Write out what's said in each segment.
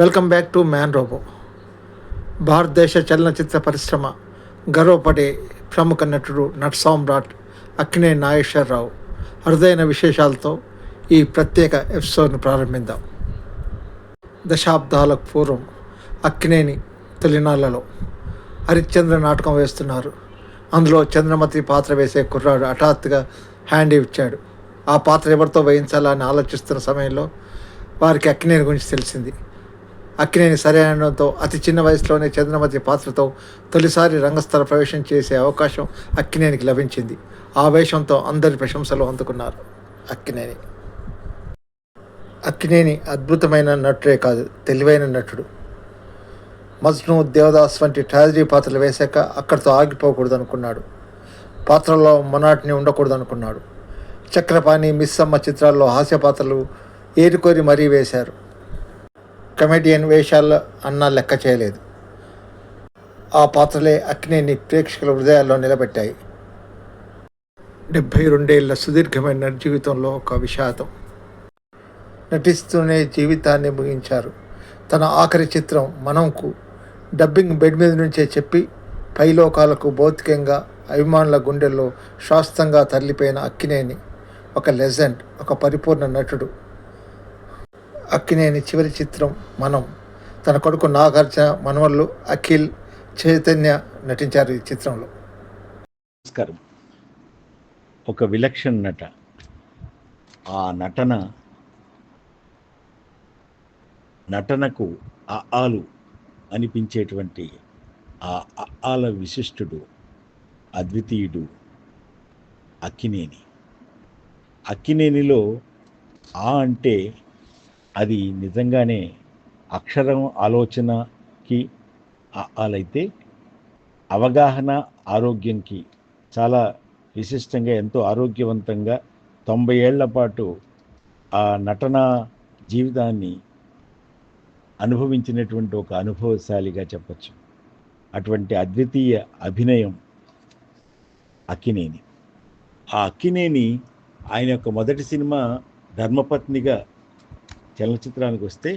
Welcome back to man robo భారతదేశ చలనచిత్ర పరిశ్రమ గర్వపడే ప్రముఖ నటుడు నట్ సామ్రాట్ అక్కినే నాగేశ్వరరావు అరుదైన విశేషాలతో ఈ ప్రత్యేక ఎపిసోడ్ను ప్రారంభిద్దాం. దశాబ్దాలకు పూర్వం అక్కినేని తొలినాళ్ళలో హరిశ్చంద్ర నాటకం వేస్తున్నారు. అందులో చంద్రమతి పాత్ర వేసే కుర్రాడు హఠాత్తుగా హ్యాండ్ ఇచ్చాడు. ఆ పాత్ర ఎవరితో వేయించాలని ఆలోచిస్తున్న సమయంలో వారికి అక్కినేని గురించి తెలిసింది. అక్కినేని సరైనతో అతి చిన్న వయసులోనే చంద్రమతి పాత్రతో తొలిసారి రంగస్థల ప్రవేశం చేసే అవకాశం అక్కినేనికి లభించింది. ఆ వేషంతో అందరి ప్రశంసలు అందుకున్నారు అక్కినేని. అక్కినేని అద్భుతమైన నటుడే కాదు తెలివైన నటుడు. మజ్ను దేవదాస్ వంటి ట్రాజడీ పాత్రలు వేశాక అక్కడితో ఆగిపోకూడదు అనుకున్నాడు పాత్రలో మొనాటిని ఉండకూడదు అనుకున్నాడు చక్రపాణి మిస్సమ్మ చిత్రాల్లో హాస్య పాత్రలు ఏరుకోరి మరీ వేశారు. కమెడియన్ వేషాల్లో అన్నా లెక్క చేయలేదు. ఆ పాత్రలే అక్కినేని ప్రేక్షకుల హృదయాల్లో నిలబెట్టాయి. డెబ్భై రెండేళ్ళ సుదీర్ఘమైన జీవితంలో ఒక విషాదం. నటిస్తూనే జీవితాన్ని ముగించారు. తన ఆఖరి చిత్రం మనంకు డబ్బింగ్ బెడ్ మీద నుంచే చెప్పి పైలోకాలకు భౌతికంగా అభిమానుల గుండెల్లో శాస్త్రంగా తరలిపోయిన అక్కినేని ఒక లెజెండ్ ఒక పరిపూర్ణ నటుడు. అక్కినేని చివరి చిత్రం మనం. తన కొడుకు నాగార్జున మనవళ్ళు అఖిల్ చైతన్య నటించారు ఈ చిత్రంలో. నమస్కారం. ఒక విలక్షణ నట. ఆ నటన నటనకు ఆ ఆలు అనిపించేటువంటి ఆ ఆల విశిష్టుడు అద్వితీయుడు అక్కినేని. అక్కినేనిలో ఆ అంటే అది నిజంగానే అక్షరం ఆలోచనకి అయితే అవగాహన ఆరోగ్యంకి చాలా విశిష్టంగా ఎంతో ఆరోగ్యవంతంగా తొంభై ఏళ్ళ పాటు ఆ నటన జీవితాన్ని అనుభవించినటువంటి ఒక అనుభవశాలిగా చెప్పచ్చు. అటువంటి అద్వితీయ అభినయం అక్కినేని. ఆ అక్కినేని ఆయన యొక్క మొదటి సినిమా ధర్మపత్నిగా చలనచిత్రానికి వస్తే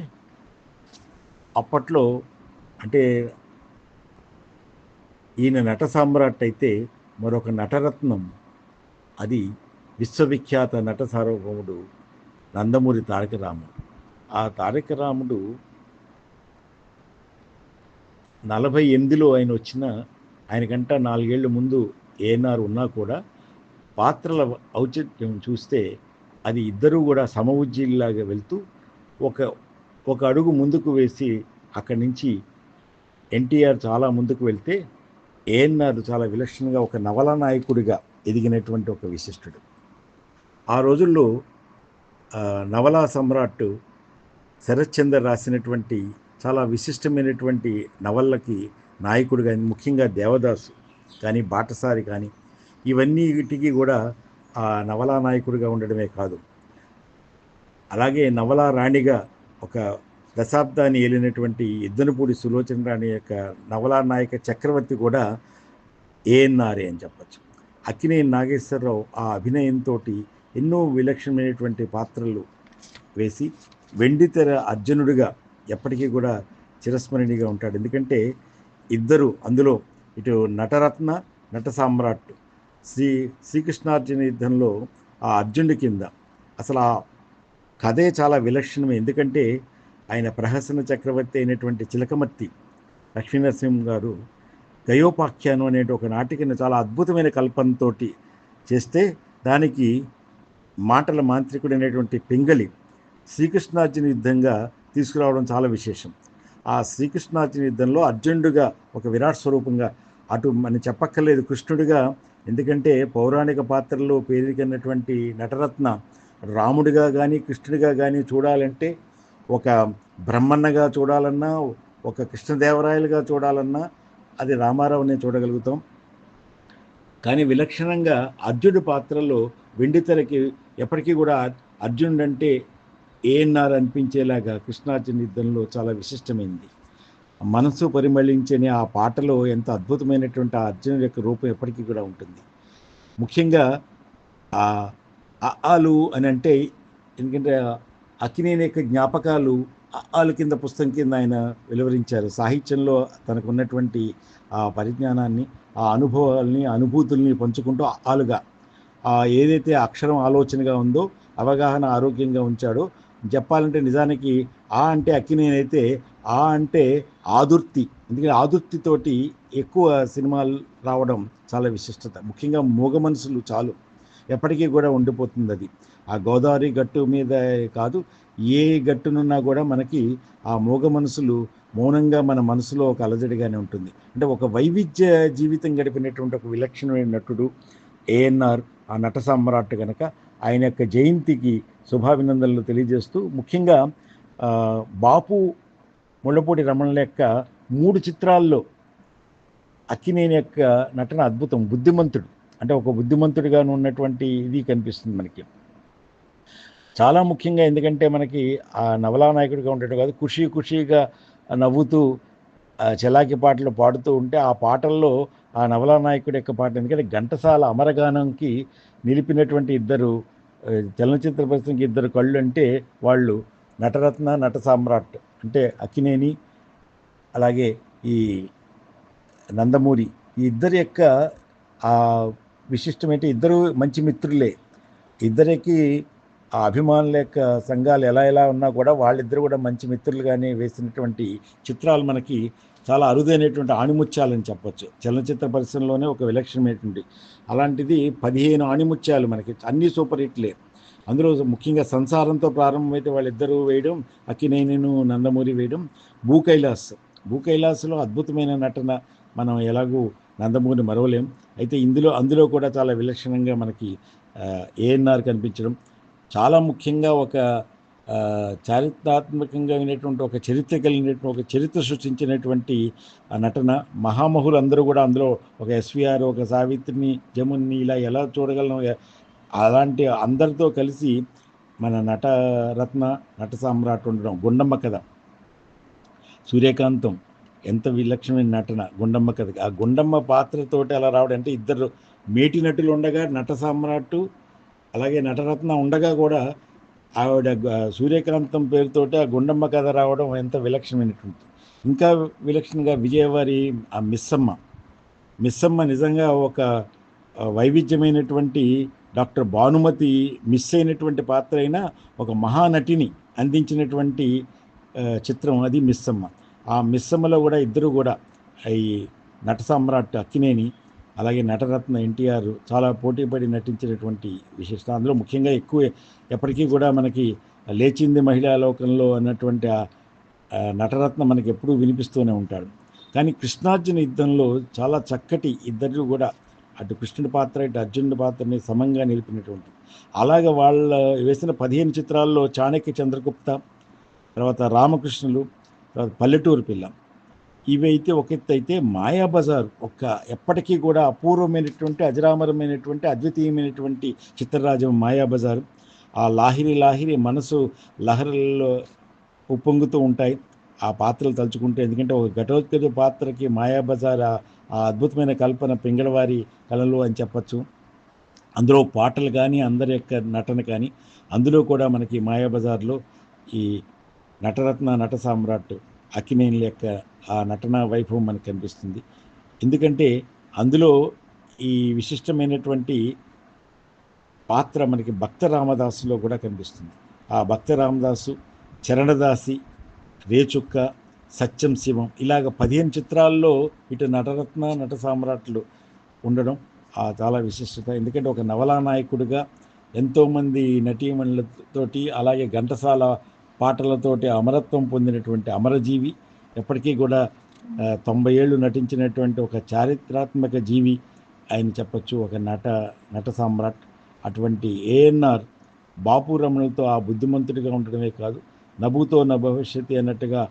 అప్పట్లో అంటే ఈయన నట సామ్రాట్ అయితే మరొక నటరత్నం. అది విశ్వవిఖ్యాత నట సార్వభౌముడు నందమూరి తారక రాముడు. ఆ తారక రాముడు నలభై ఎనిమిదిలో ఆయన వచ్చిన ఆయనకంట నాలుగేళ్ళ ముందు ఏఎన్ఆర్ ఉన్నా కూడా పాత్రల ఔచిత్యం చూస్తే అది ఇద్దరూ కూడా సమవుజ్జీలాగా వెళ్తూ ఒక ఒక అడుగు ముందుకు వేసి అక్కడి నుంచి ఎన్టీఆర్ చాలా ముందుకు వెళ్తే ఏఎన్ఆర్ చాలా విలక్షణంగా ఒక నవల నాయకుడిగా ఎదిగినటువంటి ఒక విశిష్టుడు. ఆ రోజుల్లో నవలా సమ్రాట్ శరత్చంద్ర రాసినటువంటి చాలా విశిష్టమైనటువంటి నవళ్ళకి నాయకుడుగా ముఖ్యంగా దేవదాసు కానీ బాటసారి కానీ ఇవన్నీ వీటికి కూడా ఆ నవలా నాయకుడిగా ఉండడమే కాదు. అలాగే నవలా రాణిగా ఒక దశాబ్దాన్ని ఏలినటువంటి ఇద్దనపూడి సులోచన రాణి యొక్క నవలా నాయక చక్రవర్తి కూడా ఏఎన్ఆర్ఏ అని చెప్పచ్చు. అక్కినే నాగేశ్వరరావు ఆ అభినయంతో ఎన్నో విలక్షణమైనటువంటి పాత్రలు వేసి వెండితెర అర్జునుడిగా ఎప్పటికీ కూడా చిరస్మరణిగా ఉంటాడు. ఎందుకంటే ఇద్దరు అందులో ఇటు నటరత్న నట సామ్రాట్ శ్రీ శ్రీకృష్ణార్జున యుద్ధంలో ఆ అర్జునుడి కింద అసలు ఆ కథే చాలా విలక్షణమే. ఎందుకంటే ఆయన ప్రహసన చక్రవర్తి అయినటువంటి చిలకమర్తి లక్ష్మీనరసింహం గారు గయోపాఖ్యానం అనే ఒక నాటికను చాలా అద్భుతమైన కల్పనతోటి చేస్తే దానికి మాటల మాంత్రికుడు అనేటువంటి పింగళి శ్రీకృష్ణార్జున యుద్ధంగా తీసుకురావడం చాలా విశేషం. ఆ శ్రీకృష్ణార్జున యుద్ధంలో అర్జునుడిగా ఒక విరాట్ స్వరూపంగా అటు మనం చెప్పక్కర్లేదు కృష్ణుడిగా. ఎందుకంటే పౌరాణిక పాత్రలో పేరుకన్నటువంటి నటరత్న రాముడిగా కానీ కృష్ణుడిగా కానీ చూడాలంటే ఒక బ్రహ్మన్నగా చూడాలన్నా ఒక కృష్ణదేవరాయలుగా చూడాలన్నా అది రామారావునే చూడగలుగుతాం. కానీ విలక్షణంగా అర్జునుడి పాత్రలో వెండితెరకి ఎప్పటికీ కూడా అర్జునుడు అంటే ఏఎన్ఆర్ అనిపించేలాగా కృష్ణార్జున యుద్ధంలో చాలా విశిష్టమైంది. మనసు పరిమళించని ఆ పాటలో ఎంత అద్భుతమైనటువంటి ఆ అర్జునుడి యొక్క రూపం ఎప్పటికీ కూడా ఉంటుంది. ముఖ్యంగా ఆ ఆలు అని అంటే ఎందుకంటే అక్కినేని యొక్క జ్ఞాపకాలు వాళ్ళ కింద పుస్తకం కింద ఆయన వెలువరించారు. సాహిత్యంలో తనకు ఉన్నటువంటి ఆ పరిజ్ఞానాన్ని ఆ అనుభవాల్ని అనుభూతుల్ని పంచుకుంటూ ఆలుగా ఆ ఏదైతే అక్షరం ఆలోచనగా ఉందో అవగాహన ఆరోగ్యంగా ఉంచాడో చెప్పాలంటే నిజానికి ఆ అంటే అక్కినేనైతే ఆ అంటే ఆదుర్తి. ఎందుకంటే ఆదుర్తితోటి ఎక్కువ సినిమాలు రావడం చాలా విశిష్టత. ముఖ్యంగా మూగ మనసులు చాలు. ఎప్పటికీ కూడా ఉండిపోతుంది అది ఆ గోదావరి గట్టు మీద కాదు ఏ గట్టునున్నా కూడా మనకి ఆ మూగ మనసులు మౌనంగా మన మనసులో ఒక అలజడిగానే ఉంటుంది. అంటే ఒక వైవిధ్య జీవితం గడిపినటువంటి ఒక విలక్షణమైన నటుడు ఏఎన్ఆర్ ఆ నట సామ్రాట్ కనుక ఆయన యొక్క జయంతికి శుభాభినందనలు తెలియజేస్తూ ముఖ్యంగా బాపు ముళ్ళపూడి రమణ యొక్క మూడు చిత్రాల్లో అక్కినేని యొక్క నటన అద్భుతం బుద్ధిమంతుడు. అంటే ఒక బుద్ధిమంతుడిగాను ఉన్నటువంటి ఇది కనిపిస్తుంది మనకి. చాలా ముఖ్యంగా ఎందుకంటే మనకి ఆ నవలా నాయకుడిగా ఉండటం కాదు ఖుషీ ఖుషీగా నవ్వుతూ చెలాకి పాటలు పాడుతూ ఉంటే ఆ పాటల్లో ఆ నవలా నాయకుడి యొక్క పాట ఎందుకంటే ఘంటసాల అమరగానంకి నిలిపినటువంటి ఇద్దరు చలనచిత్ర పరిశ్రమకి ఇద్దరు కళ్ళు అంటే వాళ్ళు నటరత్న నట సామ్రాట్ అంటే అక్కినేని అలాగే ఈ నందమూరి ఈ ఇద్దరి యొక్క ఆ విశిష్టం ఏంటి ఇద్దరు మంచి మిత్రులే. ఇద్దరికి ఆ అభిమానుల యొక్క సంఘాలు ఎలా ఎలా ఉన్నా కూడా వాళ్ళిద్దరు కూడా మంచి మిత్రులుగానే వేసినటువంటి చిత్రాలు మనకి చాలా అరుదైనటువంటి ఆణిముత్యాలని చెప్పొచ్చు. చలనచిత్ర పరిశ్రమలోనే ఒక విలక్షణమైనటువంటి అలాంటిది పదిహేను ఆణిముత్యాలు మనకి అన్ని సూపర్ హిట్లే. అందులో ముఖ్యంగా సంసారంతో ప్రారంభమైతే వాళ్ళిద్దరూ వేయడం అక్కినేనిను నందమూరి వేయడం భూకైలాస్ భూకైలాస్లో అద్భుతమైన నటన మనం ఎలాగూ నందమూరిని మరవలేం అయితే ఇందులో అందులో కూడా చాలా విలక్షణంగా మనకి ఏఎన్ఆర్ కనిపించడం. చాలా ముఖ్యంగా ఒక చారిత్రాత్మకంగా అయినటువంటి ఒక చరిత్ర కలిగినటువంటి ఒక చరిత్ర సృష్టించినటువంటి ఆ నటన. మహామహులు అందరూ కూడా అందులో ఒక ఎస్విఆర్ ఒక సావిత్రిని జమున్ని ఇలా ఎలా చూడగలం అలాంటి అందరితో కలిసి మన నటరత్న నట సామ్రాట్ ఉండడం గుండమ్మ కథ. సూర్యకాంతం. ఎంత విలక్షణమైన నటన గుండమ్మ కథ. ఆ గుండమ్మ పాత్రతోటి అలా రావడం అంటే ఇద్దరు మేటి నటులు ఉండగా నట సామ్రాట్ అలాగే నటరత్న ఉండగా కూడా ఆవిడ సూర్యకాంతం పేరుతోటి ఆ గుండమ్మ కథ రావడం ఎంత విలక్షణమైనటువంటి. ఇంకా విలక్షణంగా విజయవారి ఆ మిస్సమ్మ. మిస్సమ్మ నిజంగా ఒక వైవిధ్యమైనటువంటి డాక్టర్ భానుమతి మిస్ అయినటువంటి పాత్ర అయినా ఒక మహానటిని అందించినటువంటి చిత్రం అది మిస్సమ్మ. ఆ మిస్సమ్మలో కూడా ఇద్దరు కూడా ఈ నట సమ్రాట్ అక్కినేని అలాగే నటరత్న ఎన్టీఆర్ చాలా పోటీపడి నటించినటువంటి విశిష్ట అందులో ముఖ్యంగా ఎక్కువ ఎప్పటికీ కూడా మనకి లేచింది మహిళా లోకంలో అన్నటువంటి ఆ నటరత్న మనకి ఎప్పుడూ వినిపిస్తూనే ఉంటాడు. కానీ కృష్ణార్జున యుద్ధంలో చాలా చక్కటి ఇద్దరు కూడా అటు కృష్ణుడి పాత్ర ఇటు అర్జునుడి పాత్రని సమంగా నిలిపినటువంటి. అలాగే వాళ్ళ వేసిన పదిహేను చిత్రాల్లో చాణక్య చంద్రగుప్త తర్వాత రామకృష్ణులు తర్వాత పల్లెటూరు పిల్ల. ఇవి అయితే ఒక ఎత్తు అయితే మాయాబజార్ ఒక ఎప్పటికీ కూడా అపూర్వమైనటువంటి అజరామరమైనటువంటి అద్వితీయమైనటువంటి చిత్రరాజం మాయాబజార్ ఆ లాహిరి లాహిరి మనసు లహరుల్లో ఉప్పొంగుతూ ఉంటాయి. ఆ పాత్రలు తలుచుకుంటే ఎందుకంటే ఒక ఘటోత్కచ పాత్రకి మాయాబజార్ ఆ అద్భుతమైన కల్పన పింగళవారి కళలు అని చెప్పచ్చు. అందులో పాటలు కానీ అందరి యొక్క నటన కానీ అందులో కూడా మనకి మాయాబజార్లో ఈ నటరత్న నట సామ్రాట్ అక్కినేని యొక్క ఆ నటన వైభవం మనకు కనిపిస్తుంది. ఎందుకంటే అందులో ఈ విశిష్టమైనటువంటి పాత్ర మనకి భక్త రామదాసులో కూడా కనిపిస్తుంది. ఆ భక్త రామదాసు చరణదాసి రేచుక్క సత్యం శివం ఇలాగ పదిహేను చిత్రాల్లో ఇటు నటరత్న నట సామ్రాట్లు ఉండడం ఆ చాలా విశిష్టత. ఎందుకంటే ఒక నవలా నాయకుడిగా ఎంతోమంది నటీమణులతోటి అలాగే ఘంటసాల పాటలతోటి అమరత్వం పొందినటువంటి అమరజీవి ఎప్పటికీ కూడా తొంభై ఏళ్ళు నటించినటువంటి ఒక చారిత్రాత్మక జీవి ఆయన చెప్పొచ్చు ఒక నట నట సామ్రాట్. అటువంటి ఏఎన్ఆర్ బాపు రమణులతో ఆ బుద్ధిమంతుడిగా ఉండడమే కాదు నభుతో నా భవిష్యత్తు అన్నట్టుగా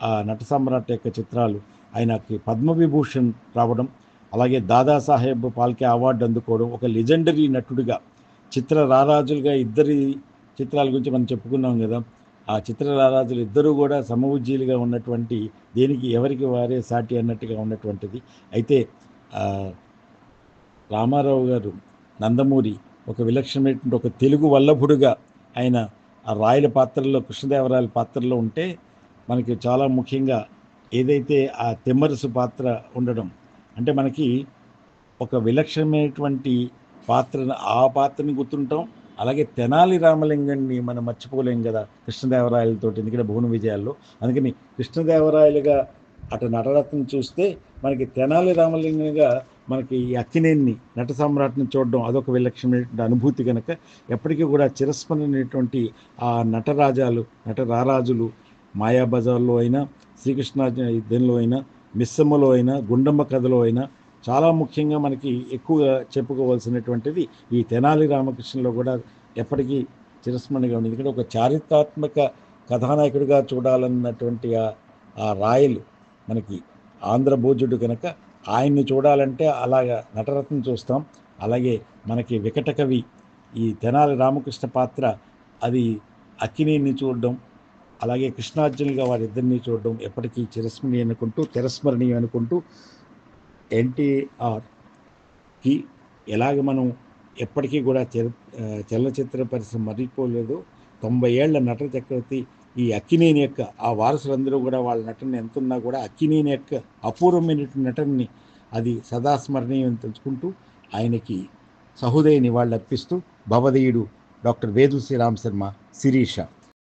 ఆ నట సామ్రాట్ యొక్క చిత్రాలు ఆయనకి పద్మవిభూషణ్ రావడం అలాగే దాదాసాహెబ్ పాల్కే అవార్డు అందుకోవడం ఒక లెజెండరీ నటుడిగా చిత్ర రారాజులుగా ఇద్దరి చిత్రాల గురించి మనం చెప్పుకున్నాం కదా ఆ చిత్రలారాజులు ఇద్దరూ కూడా సమవుజ్జీలుగా ఉన్నటువంటి దేనికి ఎవరికి వారే సాటి అన్నట్టుగా ఉన్నటువంటిది. అయితే రామారావు గారు నందమూరి ఒక విలక్షణమైనటువంటి ఒక తెలుగు వల్లభుడుగా ఆయన ఆ రాయల పాత్రలో కృష్ణదేవరాయల పాత్రలో ఉంటే మనకి చాలా ముఖ్యంగా ఏదైతే ఆ తెమ్మరసు పాత్ర ఉండడం అంటే మనకి ఒక విలక్షణమైనటువంటి పాత్రను ఆ పాత్రని గుర్తుంటాం. అలాగే తెనాలి రామలింగాన్ని మనం మర్చిపోలేం కదా కృష్ణదేవరాయలతో ఎందుకంటే భువన విజయాల్లో. అందుకని కృష్ణదేవరాయలుగా అటు నటరత్నం చూస్తే మనకి తెనాలి రామలింగంగా మనకి ఈ అక్కినేని నట సామ్రాట్ని చూడడం అదొక విలక్షణమైనటువంటి అనుభూతి కనుక ఎప్పటికీ కూడా చిరస్మరణటువంటి ఆ నటరాజాలు నటరారాజులు మాయాబజార్లో అయినా శ్రీకృష్ణ యుద్ధంలో అయినా మిస్సమ్మలో అయినా గుండమ్మ కథలో అయినా చాలా ముఖ్యంగా మనకి ఎక్కువగా చెప్పుకోవాల్సినటువంటిది ఈ తెనాలి రామకృష్ణలో కూడా ఎప్పటికీ చిరస్మరణగా ఉంది. ఎందుకంటే ఒక చారిత్రాత్మక కథానాయకుడిగా చూడాలన్నటువంటి ఆ ఆ రాయలు మనకి ఆంధ్రభోజుడు కనుక ఆయన్ని చూడాలంటే అలాగ నటరత్నం చూస్తాం. అలాగే మనకి వికట కవి ఈ తెనాలి రామకృష్ణ పాత్ర అది అక్కినేని చూడడం అలాగే కృష్ణార్జునులుగా వారిద్దరిని చూడడం ఎప్పటికీ చిరస్మరణీయ అనుకుంటూ తిరస్మరణీయం అనుకుంటూ ఎన్టీఆర్కి ఎలాగ మనం ఎప్పటికీ కూడా చలనచిత్ర పరిశ్రమ మర్చిపోలేదు. తొంభై ఏళ్ళ నటన చక్రవర్తి ఈ అక్కినేని యొక్క ఆ వారసులందరూ కూడా వాళ్ళ నటన ఎంతున్నా కూడా అక్కినేని యొక్క అపూర్వమైనటువంటి నటనని అది సదాస్మరణీయం తెలుసుకుంటూ ఆయనకి సహృదయ నివాళులు అర్పిస్తూ భవదీయుడు డాక్టర్ వేదు శ్రీరామ్ శర్మ శిరీష.